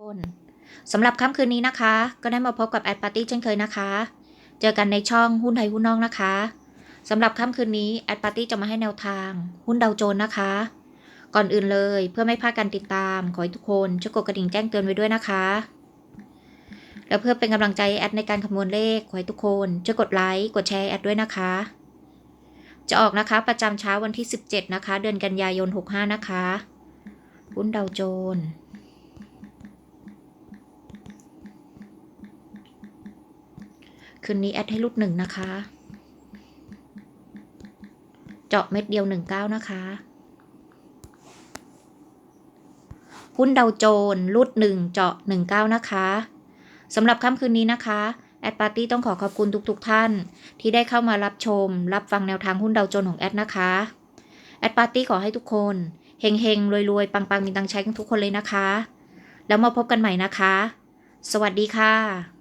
คนสำหรับค่ำคืนนี้นะคะ ก็ได้มาพบกับแอดปาร์ตี้เช่นเคยนะคะ เจอกันในช่องหุ้นไทยหุ้นนอกนะคะสำหรับค่ำคืนนี้แอดปาร์ตี้จะมาให้แนวทาง หุ้นดาวโจน์นะคะ ก่อนอื่นเลยเพื่อไม่พลาดการติดตาม ขอให้ทุกคนช่วยกดกระดิ่งแจ้งเตือนไว้ด้วยนะคะ แล้วเพื่อเป็นกำลังใจแอดในการคำนวณเลขขอให้ทุกคนช่วยกดไลค์กดแชร์แอดด้วยนะคะ จะออกนะคะประจำเช้าวันที่ 17 นะคะ เดือนกันยายน 65 นะคะ หุ้นดาวโจนส์ คืนนี้แอดให้รุดหนึ่งนะคะ เจาะเม็ดเดียวหนึ่งเก้านะคะหุ้นดาวโจนส์รุดหนึ่งเจาะหนึ่งเก้านะคะสำหรับค่ำคืนนี้นะคะแอดปาร์ตี้ต้องขอขอบคุณทุกๆทท่าน ที่ได้เข้ามารับชม รับฟังแนวทางหุ้นดาวโจนส์ของแอดนะคะแอดปาร์ตี้ขอให้ทุกคนเฮงเฮงรวยรวยๆปังปังๆ มีตังใช้กันทุกคนเลยนะคะ แล้วมาพบกันใหม่นะคะ สวัสดีค่ะ